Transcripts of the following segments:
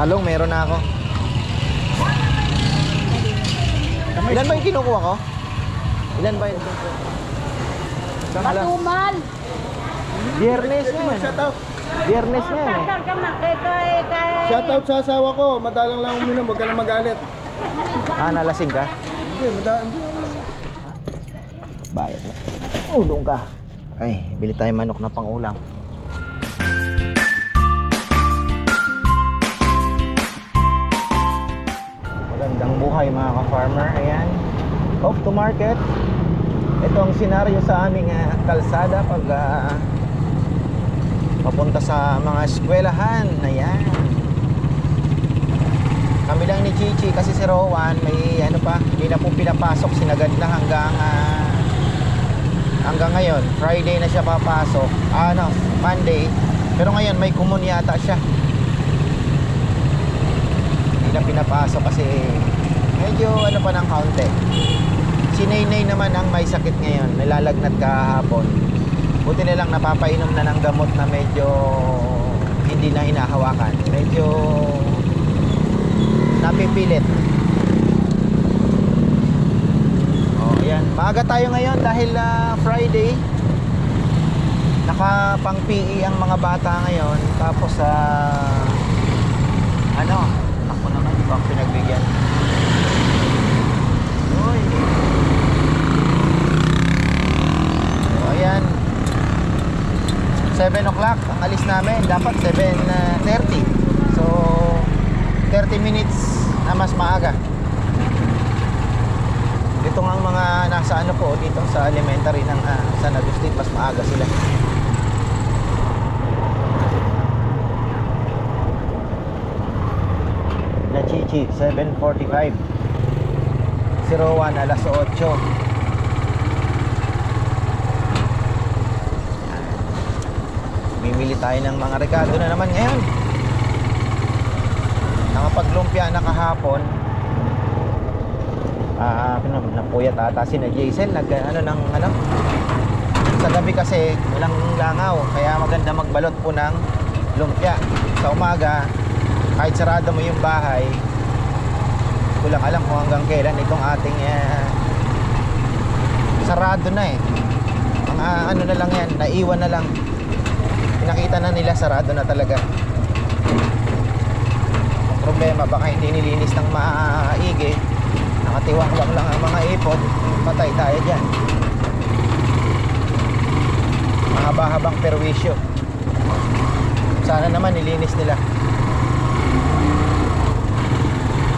Talong, meron na ako. Ilan ba yung kinukuha ko? Ilan ba yung lang? Matumal. Biyernes na yan. Biyernes na yan eh. Kay. Shoutout sa asawa ko. Madalang lang uminom. Huwag ka na magalit. Ah, nalasing ka? Hindi, madalang. Bayad na. Ulong ka. Ay, bili tayo manok na pangulam. Magandang buhay mga ka-farmer. Ayan. Off to market. Ito ang senaryo sa aming ah, kalsada pag ah, papunta sa mga eskwelahan. Ayan. Kami lang ni Chichi kasi si Rowan may ano pa, hindi na po pinapasok, sinagad na hanggang ah, hanggang ngayon. Friday na siya papasok. Ano, Monday. Pero ngayon may kumun yata siya. Hindi na pinapasok kasi medyo ano pa ng kaunti. Si Naynay naman ang may sakit ngayon, nilalagnat kahapon. Buti na lang napapainom na ng gamot na medyo hindi na hinahawakan. Medyo napipilit. Oh, ayan. Maaga tayo ngayon dahil ah, Friday. Naka pang PE ang mga bata ngayon. Tapos sa ano, ako naman di ba pinagbigyan. Uy. So, ayan. 7 o'clock alis namin. Dapat 7.30. So, 30 minutes na mas maaga. Dito nga ang mga nasa ano po, dito sa elementary ng ah, San Agustin, mas maaga sila. Na Chichi, 7.45. 01, alas 8. Mimili tayo ng mga regalo na naman ngayon. Nakapaglumpia na kahapon. Ah, uh, napuyat ata si na Jason nag ano ng ano. Sa gabi kasi walang langaw kaya maganda magbalot po ng lumpia. Sa umaga kahit sarado mo yung bahay kulang alam kung hanggang kailan itong ating eh, sarado na eh. Mga ano na lang yan, naiwan na lang. Pinakita na nila sarado na talaga. Problema baka hindi nilinis ng maigi nakatiwangwang lang ang mga ipot patay tayo dyan. Mahaba-habang perwisyo. Sana naman nilinis nila.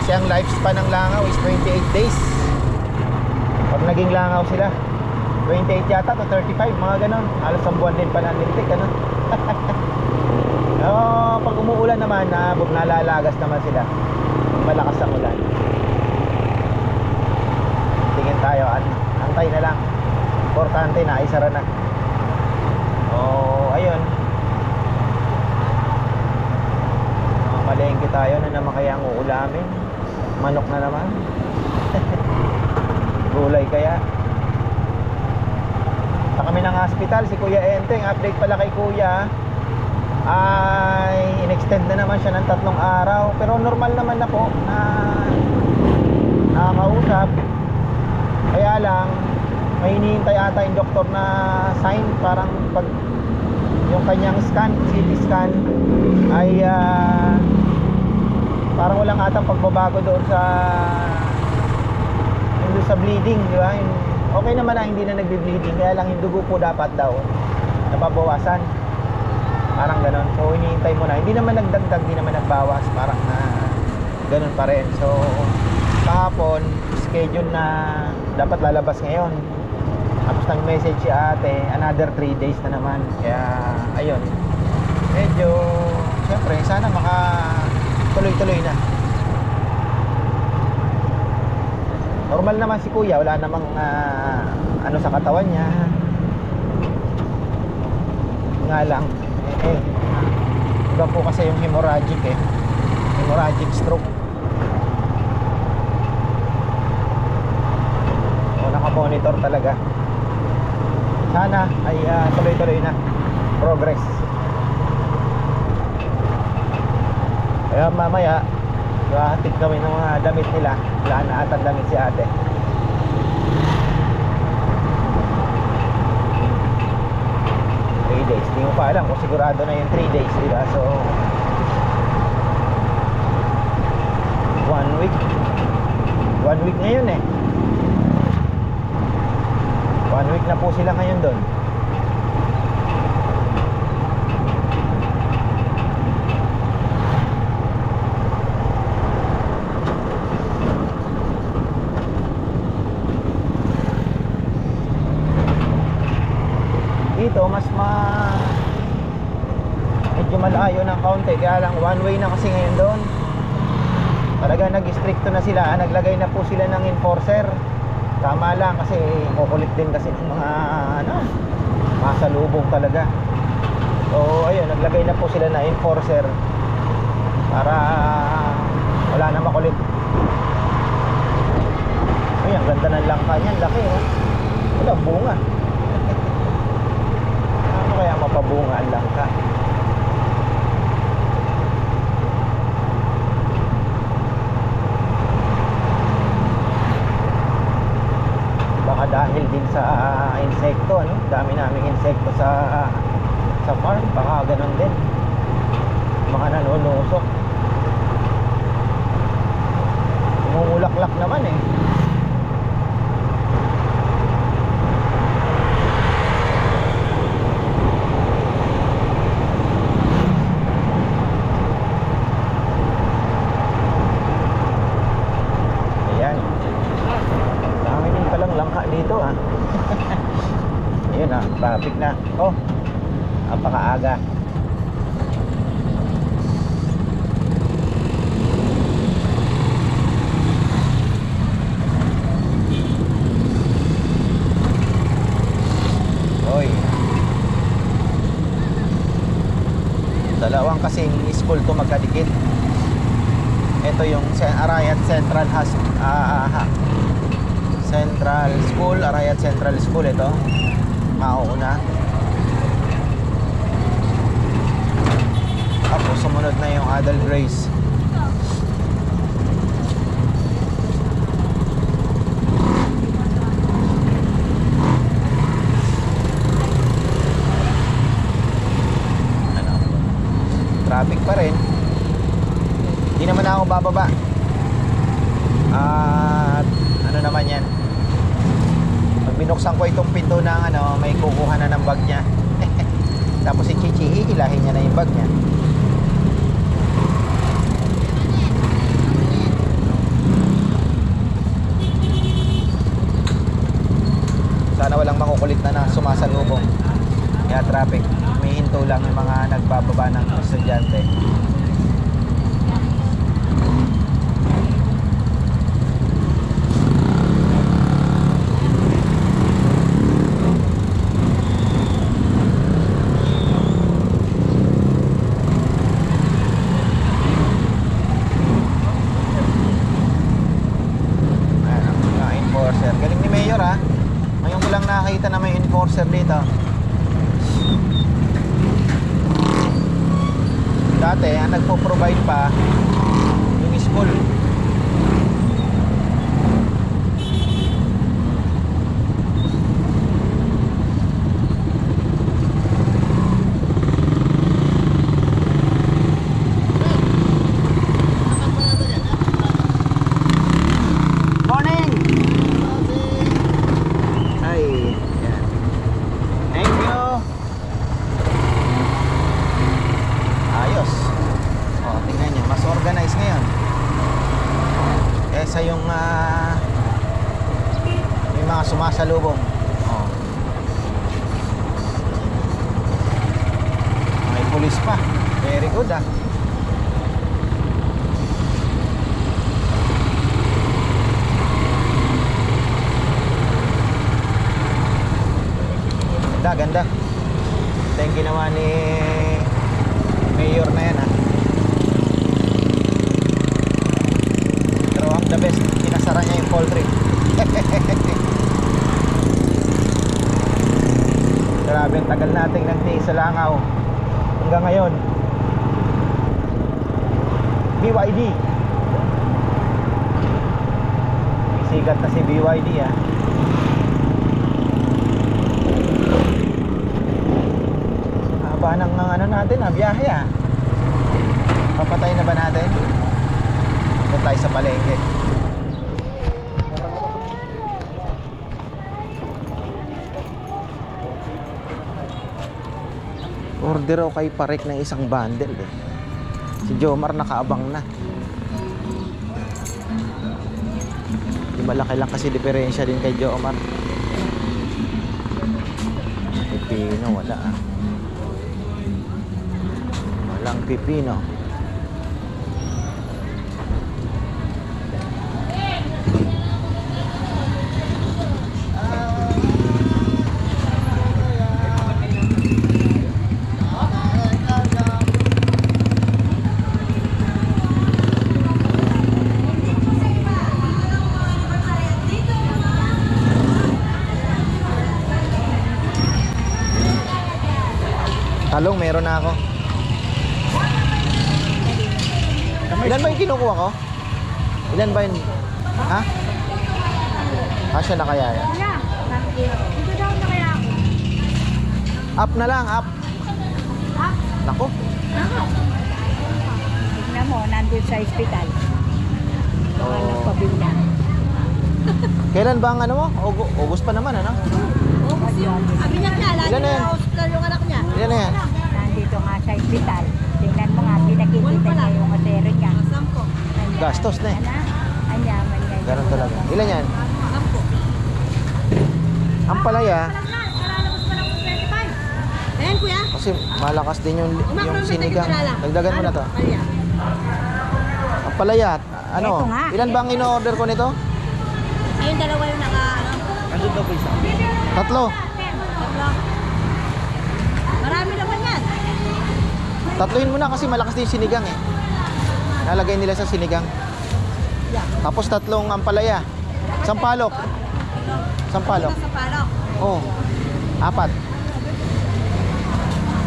Kasi ang lifespan ng langaw is 28 days. Pag naging langaw sila 28 yata to 35 mga ganon. Halos ang buwan din pa na lintik ano Oh, pag umuulan naman, na nalalagas naman sila. Malakas ang ulan. Tingin tayo, an antay na lang. Importante na, isara na. Oh, ayun. Oh, malengke tayo na naman kaya ang uulamin. Manok na naman. Gulay kaya. Kami ng hospital, si Kuya Enteng, update pala kay Kuya. Ay in-extend na naman siya ng tatlong araw. Pero normal naman na po na nakakausap. Kaya lang may hinihintay ata yung doktor na sign. Parang pag yung kanyang scan CT scan ay ah, parang walang atang pagbabago doon sa doon sa bleeding di ba? Yung- okay naman na hindi na nagbe-bleeding kaya lang yung dugo po dapat daw nababawasan Parang ganon. So, hinihintay mo na. Hindi naman nagdagdag, hindi naman nagbawas. Parang na ganon pa rin. So, kahapon, schedule na dapat lalabas ngayon. Tapos nag-message si ate, another 3 days na naman. Kaya, ayun. Medyo, syempre, sana maka tuloy-tuloy na. Normal naman si kuya, wala namang ah, ano sa katawan niya. Nga lang, eh, iba po kasi yung hemorrhagic eh. Hemorrhagic stroke. O naka-monitor talaga. Sana ay ah, tuloy-tuloy na. Progress. Kaya mamaya, hatid kami ng mga damit nila. Wala na atang damit si ate. Three days. Di mo pa alam kung sigurado na yung 3 days, di ba? So, one week. One week ngayon eh. One week na po sila ngayon doon. Dito mas ma medyo malayo ng kaunti kaya lang one way na kasi ngayon doon. Talaga nag-stricto na sila, naglagay na po sila ng enforcer. Tama lang kasi kukulit din kasi ng mga ano, masalubong talaga. So ayun, naglagay na po sila na enforcer para wala na makulit. Ay, ganda ng langka niyan, laki oh. Wala bunga. Ano kaya mapabunga ang langka? baka dahil din sa insekto ano? Dami naming insekto sa sa farm baka ganun din. Mga nanunusok umulaklak naman eh ayan dami din palang langka dito ah ayun ah traffic na oh napakaaga Oy. Kasing school to magkadikit. Ito yung Arayat Central Has ah, Central School, Arayat Central School ito. Mauuna. Tapos sumunod na yung Adel Grace. Ano? Traffic pa rin. Naman ako bababa. At ano naman yan? Pag binuksan ko itong pinto ng ano, may kukuha na ng bag niya. Tapos si Chichi, hihilahin niya na yung bag niya. Sana walang makukulit na na sumasalubong. Kaya traffic. May hinto lang yung mga nagbababa ng estudyante. Ayan, ang mga enforcer. Galing ni Mayor ha. Ngayon ko lang nakakita na may enforcer dito. Dati, ang nagpo-provide pa yung school. Morning! Ay, yan. Thank you. Ayos. O, tingnan nyo. Mas ngayon. Kesa yung ah, yung mga sumasalubong. O. May pulis pa. Very good ah. Ganda, ganda. Ito yung ginawa ni Mayor na yan ha. Pero ang the best, pinasara niya yung poultry. Grabe, ang tagal nating nagtiis sa langaw. Hanggang ngayon. BYD. Sigat na si BYD ah. Haba ng ano natin ah, biyahe ah. Papatay na ba natin? Doon tayo sa palengke. Order ako kay Parek ng isang bundle eh. Si Jomar nakaabang na. Di malaki lang kasi diferensya din kay Jomar. Pipino, wala ah. Walang pipino. Talong, meron na ako. Ilan ba yung kinukuha ko? Ilan ba yung... Ha? Kasya na kaya yan? Kuya, dito daw na kaya ako. Up na lang, up. Ah, Nako. ako. Tignan mo, nandun sa ospital. Mga Oo. nagpabila. Kailan ba ang ano mo? August pa naman, ano? Sabi niya kaya, Ilan na yan? hospital yung anak niya. Ilan na yan? Nandito nga sa ospital. Tingnan mo nga, pinakikita niya yung hotel niya. Sampo. Gastos na eh. Ang yaman niya. Ganun talaga. Ilan yan? Sampo. Ang palaya, Kalalabas pa lang 25. Ayan kuya. kasi malakas din yung, yung sinigang. Dagdagan mo na to. Ang palaya, ano? Ito nga. Ilan ba ang ino-order ko nito? Ayun dalawa yung naka, ano? Tatlo. Marami naman yan. Tatluhin mo na kasi malakas din yung sinigang eh. Nalagay nila sa sinigang. Tapos tatlong ampalaya. Sampalok. Sampalok. Sa palok. Oo. Apat.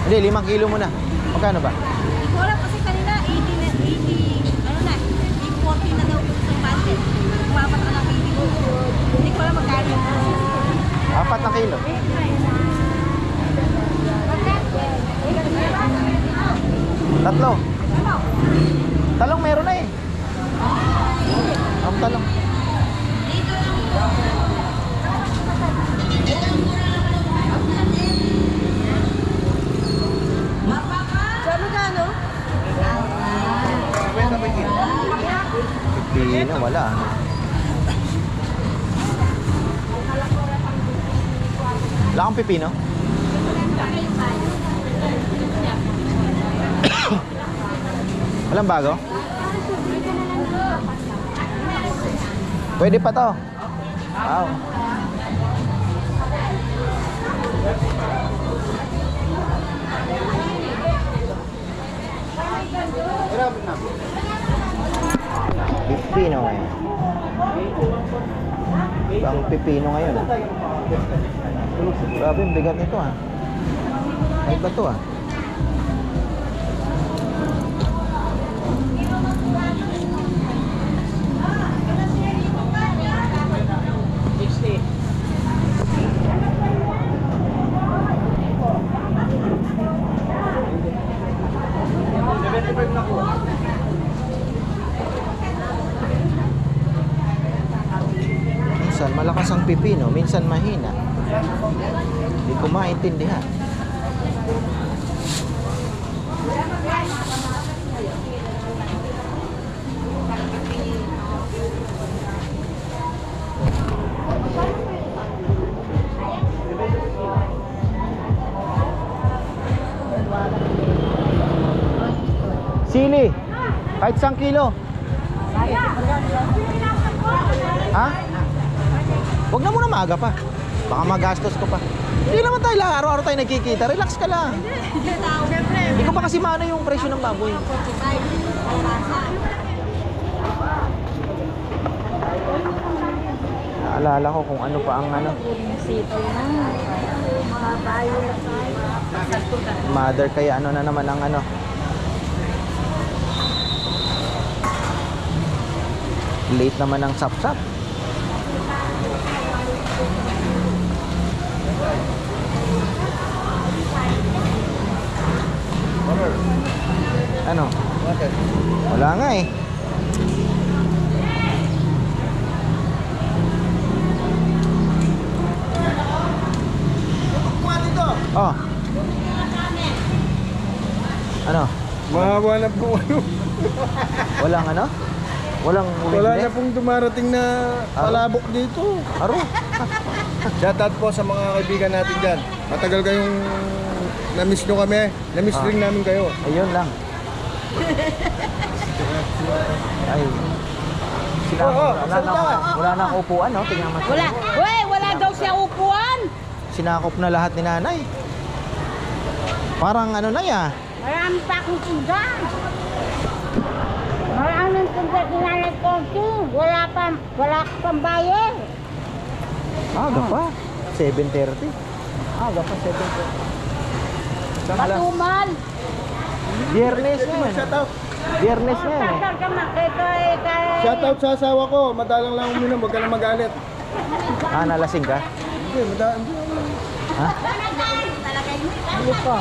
Hindi, limang kilo muna. Magkano ba? Hindi ko alam kasi kanina 80 na, 80, ano na, 40 na daw yung isang bundle. Umapat na lang 80 ko. Hindi ko alam magkano Apat na kilo. Tatlo. Talong meron na eh. Ang talong. Pipino, wala. ah. Wala kang pipino? Walang bago? Pwede pa to. Wow. Pipino ngayon. Ibang pipino ngayon. ah. Grabe, bigat nito ah. Ay ba to ah? Minsan malakas ang pipino, minsan mahina. Hindi ko maintindihan. Sili, kahit isang kilo. Ha? Huwag na muna maaga pa. Baka magastos ko pa. Hindi naman tayo lang, araw-araw tayo nagkikita. Relax ka lang. Hindi ko pa kasi maano yung presyo ng baboy. Naalala ko kung ano pa ang ano. Mother kaya ano na naman ang ano. Late naman ang sap-sap. Ano? Wala nga eh. Oh. Ano? Mahaba na po ano. Walang ano? Walang Wala na pong dumarating na palabok dito. Aro. Shoutout po sa mga kaibigan natin dyan. Matagal kayong na-miss nyo kami. Na-miss Ah. rin namin kayo. Ayun lang. Ay. Sila, Oo, wala, na, salita. wala na akong upuan, no? Tingnan mo. Wala. Wey, wala daw siya upuan. Sinakop na lahat ni nanay. Parang ano na ya. Marami pa akong tindahan. Maraming tindahan kinanay konti. Wala pa, wala ka pang bayad. Aga pa. 7.30. Aga pa, 7.30. Patumal. Biyernes na yun. Shoutout. Biyernes na yun. eh. Shoutout sa asawa ko. Madalang lang uminom. Huwag ka na magalit. Ah, nalasing ka? Hindi, madalang. Ha? Ano po?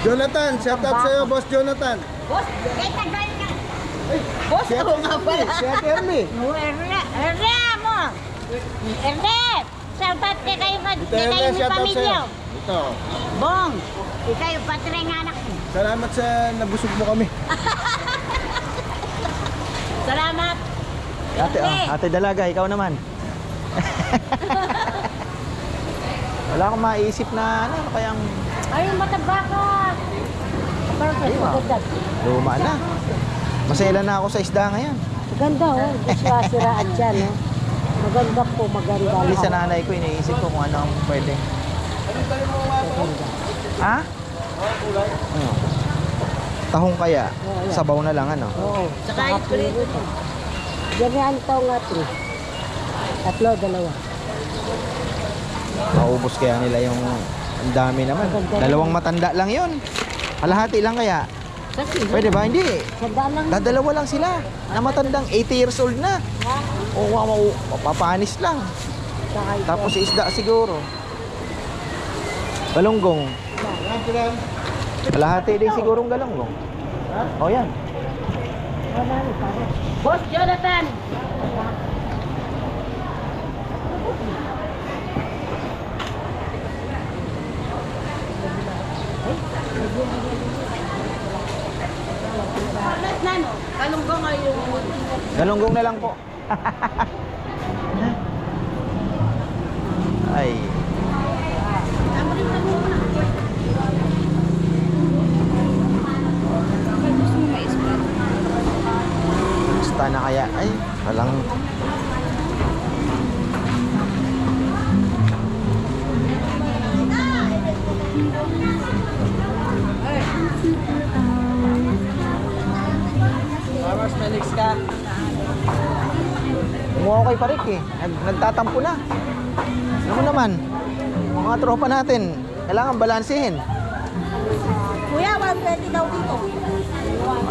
Jonathan, shoutout sa'yo, Boss Jonathan. Boss, kay tagal ka. Boss, ako nga pala. Si Ate Ermi. No, Erne, Erne mo. Erne, shoutout kay kayo ni pamilya. Ito. Bong, ikaw yung patry ng anak ko. Salamat sa nabusog mo kami. Salamat. Ate, oh, ate Dalaga, ikaw naman. Wala akong maisip na ano, ano kayang Ay, mataba ka. Parang Ayun, ah. maganda. luma na. Masela na ako sa isda ngayon. Maganda, oh. Hindi siya siraan dyan, oh. Maganda po, maganda. Hindi sa nanay ko, iniisip ko kung ano ang pwede. Ha? Ano? Tahong kaya? Sabaw na lang ano? Oo. Saka ito. Yan yan ito nga, tri. Tatlo, dalawa. Maubos kaya nila yung ang dami naman. Dalawang matanda lang yon. Kalahati lang kaya. Pwede ba? Hindi. Dadalawa lang sila. Na matandang 80 years old na. O wow, wow, papanis lang. Tapos isda siguro. Galunggong. Kalahati din sigurong galunggong. O yan. Boss Jonathan! Kalunggong ay yung Galunggong na lang po. Ay. Basta na kaya. Ay, walang... May next ka. Kumuha ko kay Parik eh. Nag, nagtatampo na. Ano mo naman? Mga tropa natin, kailangan balansehin. Kuya, 120 daw dito.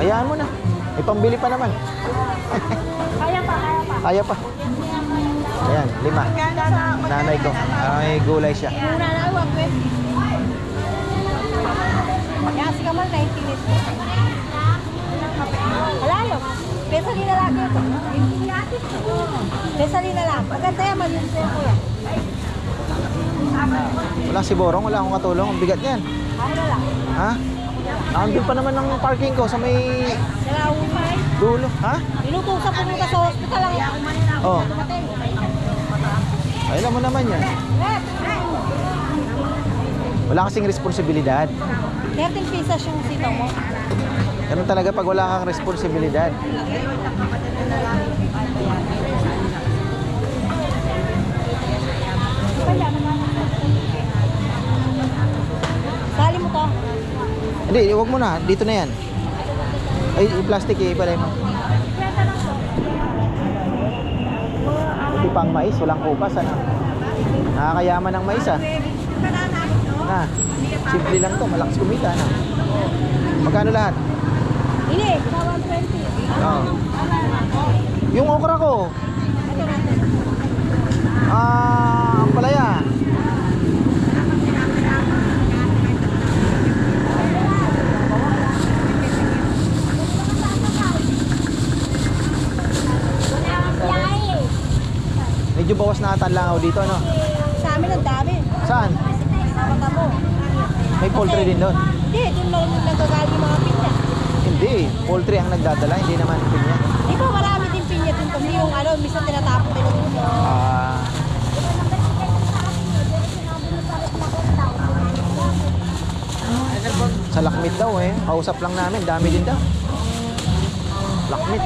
Hayaan mo na. May pambili pa naman. Kaya pa, kaya pa. Kaya pa. Ayan, lima. Nanay ko. Ay, gulay siya. Mura na, 120. Yan, si Kamal, 90 minutes. Wala yun. Pesa na lang ito. Pesa din na lang. Maganda yan, malinis na yan. Wala si Borong, wala akong katulong. Ang bigat niyan. Ano. Ha? Andun pa naman ang parking ko sa may Nalaumay. dulo. Ha? Inutusan pumunta sa hospital lang. Oh. Ay, alam mo naman yan. Wala kasing responsibilidad. 13 pesos yung sitaw mo. Ganun talaga pag wala kang responsibilidad. Sali mo to. Hindi, huwag mo na. Dito na yan. Ay, plastic eh, ibalay mo. Hindi pang mais, walang kupas, ano? Nakakayaman ng mais, ah. Na, simple lang to, malakas kumita, ano? Magkano lahat? Ini, 120. Oo. Yung okra ko. Ah, palaya. Medyo bawas na ata ang langaw dito, no? Sa amin ang dami. Saan? Mata mo. May poultry din doon. Hindi, doon lang nagagaling mga pinya. Hindi, poultry ang nagdadala, hindi naman pinya. Di ba marami din pinya doon kasi yung ano, minsan tinatapon nila doon. Ah, sa lakmit daw eh. Kausap lang namin, dami din daw. Lakmit.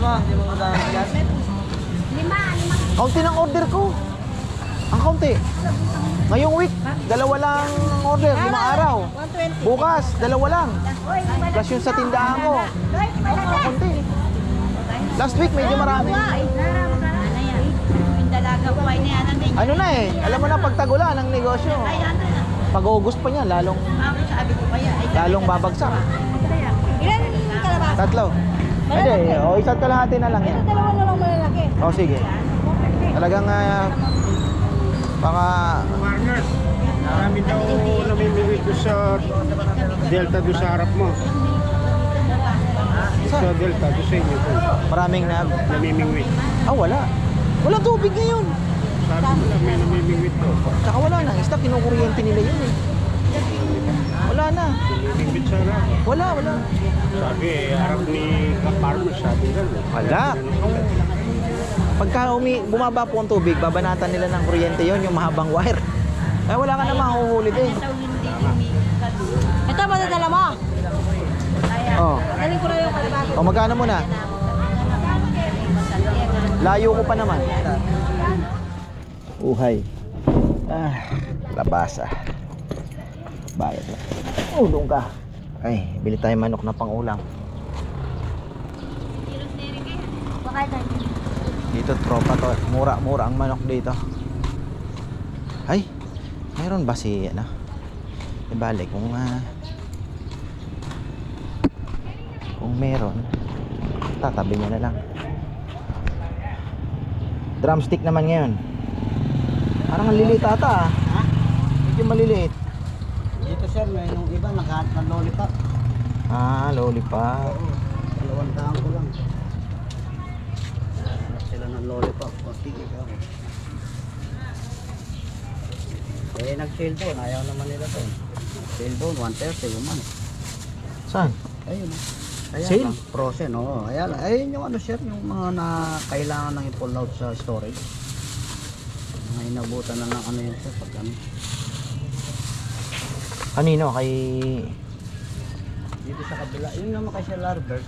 Ba sa na? Lima, lima. Kaunti ng order ko. Ang kaunti. Ngayong week, dalawa lang order, limang araw. 120. Bukas, dalawa lang. Plus yung sa tindahan ko. Ang kaunti. Last week, medyo marami. Ano na eh, alam mo na pagtagulan ng negosyo. Ay, ano na? Pag August pa niya, lalong, lalong babagsak. Ilan kalabasa? Tatlo. Hindi, o isa't kalahati na lang yan. Ito dalawa na lang malalaki. O sige. Talagang ah, baka Warner, marami daw namimigay doon sa Delta doon sa harap mo. Sa Delta doon sa inyo maraming na... Namimingwit. Ah, wala. Walang tubig ngayon. Sabi ko lang may namimingwit doon. Tsaka wala na. Isda, kinukuryente nila yun eh. Wala na. Harap. Wala, wala. Sabi eh, harap ni Kaparmer, sabi lang. Wala. Pagka umi, bumaba po ang tubig, babanatan nila ng kuryente yon yung mahabang wire. Ay, wala ka na mahuhuli din. Ito, madadala mo. Oh. Daling ko na yung kalabasa. O magkano muna? Layo ko pa naman. Uhay. Ah, labasa. Na. Ulong ka. Ay, bili tayo manok na pangulam. Dito tropa to. Mura-mura ang manok dito. Ay, mayroon ba si ano? Bale kung ah, kung meron, tatabi niya na lang. Drumstick naman ngayon. Parang ang liliit ata ah. Medyo maliliit. Sir, may nung iba nakahat ng lollipop. Ah, lollipop. Dalawang daan ko lang. Hanap sila ng lollipop. O, tigil ako. Eh, nag-sale doon. Ayaw naman nila doon. Sale doon, 130 yung man. Saan? Ayun. Kaya Sale? lang, Frozen, oo. Ayan, ayun yung ano sir, yung mga na kailangan ng i-pull out sa storage. Mga inabutan na ng ano yun sir, pag ano. Kanino? Kay... Dito sa kabila, yun naman kay Sir Larbert.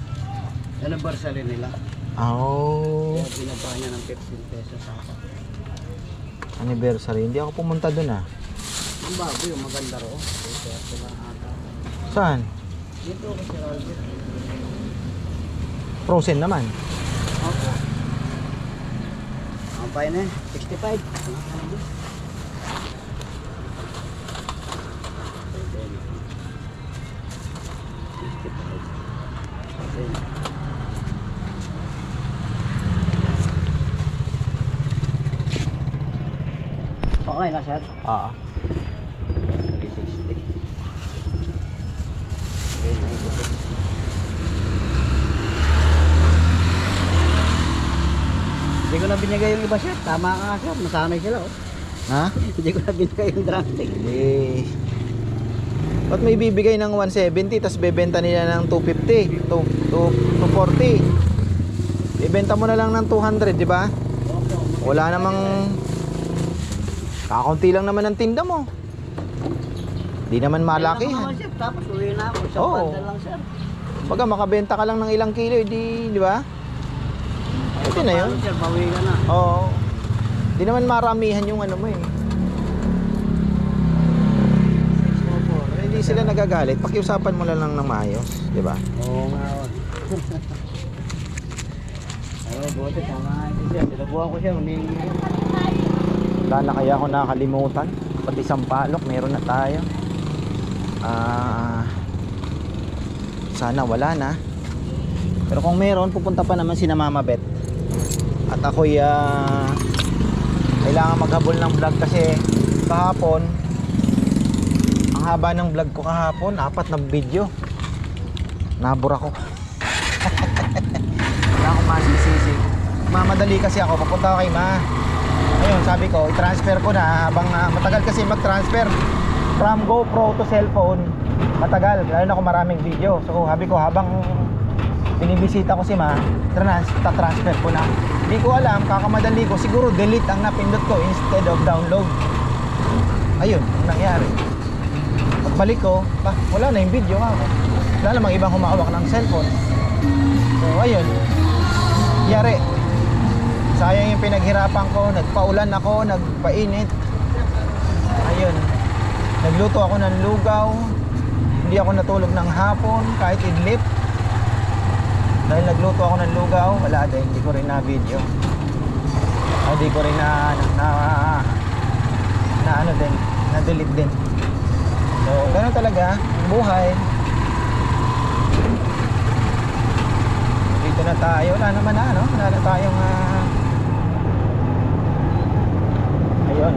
Anniversary nila. Oh, Kaya binaba niya ng 15 pesos sa akin. anniversary. Hindi ako pumunta dun ah. Ang bago yung maganda ro. Dito sila ata. Saan? Dito ako si Albert. Frozen naman. Opo. Ang pa yun eh. 65. Ano ka naman? Okay sir. Ah. 360. Okay, naikot. Hindi ko na binigay yung iba sir. Tama ka nga sir. Nasanay sila oh. Ha? Hindi ko na binigay yung drumstick. Eh. Ba't may bibigay ng 170 tapos bebenta nila ng 250, 2, 240. Ibenta mo na lang ng 200, di ba? Wala namang kakaunti lang naman ang tinda mo. Di naman malaki. Kaya naman, sir. Tapos uwi na ako. Sa Oo. lang sir. Baga makabenta ka lang ng ilang kilo, di, di ba? Ito na yun. Sir? Bawi ka na. Oo. Di naman maramihan yung ano mo eh. Eh, Hindi sila nagagalit. Pakiusapan mo na lang ng maayos, di ba? Oo nga. oh. Oo, buti tama sir. Sinubuhan ko siya. Hindi Wala na kaya ako nakalimutan. Pati sampalok, meron na tayo. Ah, sana wala na. Pero kung meron, pupunta pa naman si na Mama Bet. At ako'y ah, kailangan maghabol ng vlog kasi kahapon ang haba ng vlog ko kahapon, apat na video. Nabura ko. Wala akong masisisi. Mamadali kasi ako, papunta kay Ma. Ayun, sabi ko, i-transfer ko na habang ah, matagal kasi mag-transfer from GoPro to cellphone. Matagal, lalo na kung maraming video. So, sabi ko, habang binibisita ko si Ma, trans ta-transfer ko na. Hindi ko alam, kakamadali ko, siguro delete ang napindot ko instead of download. Ayun, ang nangyari. Pagbalik ko, bah, wala na yung video ha. Wala namang ibang humawak ng cellphone. So, ayun. Yari. Sayang yung pinaghirapan ko. Nagpaulan ako, nagpainit. Ayun. Nagluto ako ng lugaw. Hindi ako natulog ng hapon, kahit idlip. Dahil nagluto ako ng lugaw, wala din. Hindi ko rin na video. Hindi ko rin na, na, na ano din, na delete din. So, ganun talaga, buhay. Dito na tayo, wala naman na, ano? Wala na tayong, ah, ayun.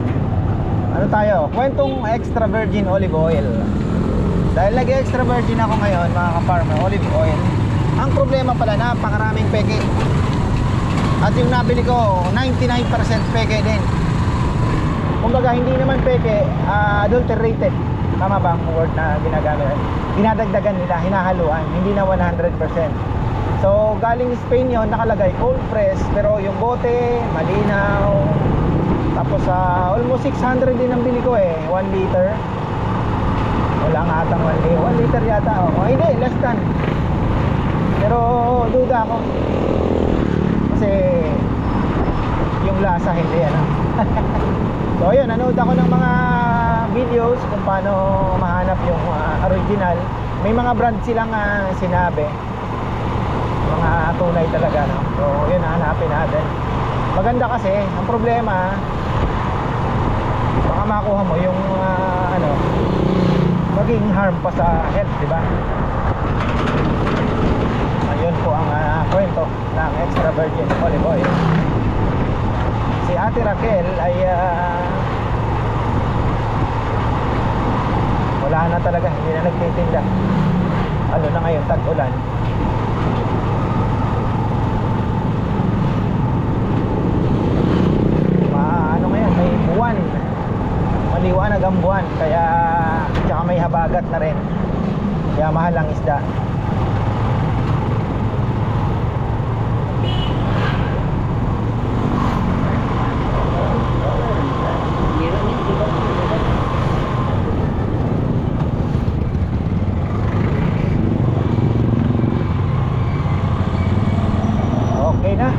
Ano tayo? Kwentong extra virgin olive oil. Dahil nag-extra virgin ako ngayon, mga ka-farmer, olive oil. Ang problema pala, napakaraming peke. At yung nabili ko, 99% peke din. Kumbaga, hindi naman peke, ah, adulterated. Tama ba ang word na ginagamit? Dinadagdagan nila, hinahaluan, hindi na 100%. So, galing Spain yon nakalagay cold press, pero yung bote, malinaw. Tapos, ah, almost 600 din ang bili ko eh, 1 liter. Wala nga atang 1 liter, 1 liter yata. Oh, oh hindi, less than. Pero, duda ako. Kasi, yung lasa hindi ano. so ayun, nanood ako ng mga videos kung paano mahanap yung ah, original. May mga brand silang ah, sinabi. Mga tunay talaga no. So yun hanapin natin. Maganda kasi, ang problema baka makuha mo yung ah, ano maging harm pa sa health, di ba? Ayun po ang ah, kwento ng extra virgin olive oil si Ate Raquel ay ah, wala na talaga, hindi na nagtitinda. Ano na ngayon, tag-ulan. Ma, ano ngayon, may buwan. Maliwanag ang buwan, kaya tsaka may habagat na rin. Kaya mahal ang isda. Okay na.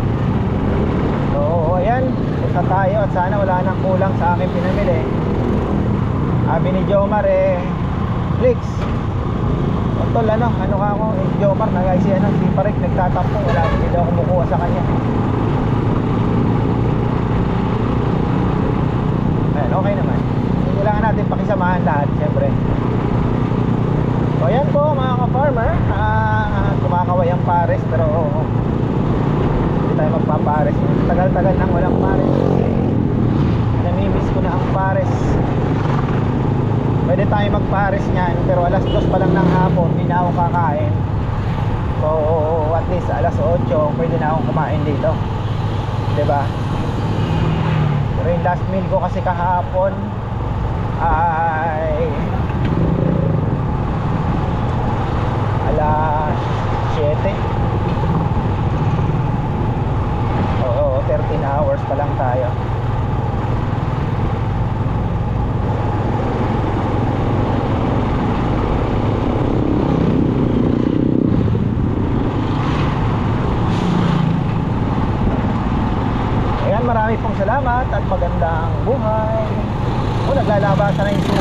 So, ayan. Punta tayo at sana wala nang kulang sa aking pinamili. Sabi ni Jomar eh, Flix. Tol, ano, ano ka ako? Eh, Jomar, nagay si ano, si Parik, nagtatampo. Wala, hindi daw kumukuha sa kanya. Ayan, okay naman. Kailangan natin pakisamahan lahat, syempre. So, ayan po mga ka-farmer. Ah, kumakaway ang pares, pero hindi tayo magpapares. Tagal-tagal nang walang pares. Namimiss ko na ang pares. Pwede tayo magpares niyan, pero alas dos pa lang ng hapon, hindi na ako kakain. So, at least alas 8, pwede na akong kumain dito. 'Di ba? Pero yung last meal ko kasi kahapon ay alas 7. Oo, 13 hours pa lang tayo. Ayan, marami pong salamat at magandang buhay. O, naglalabasan na yung.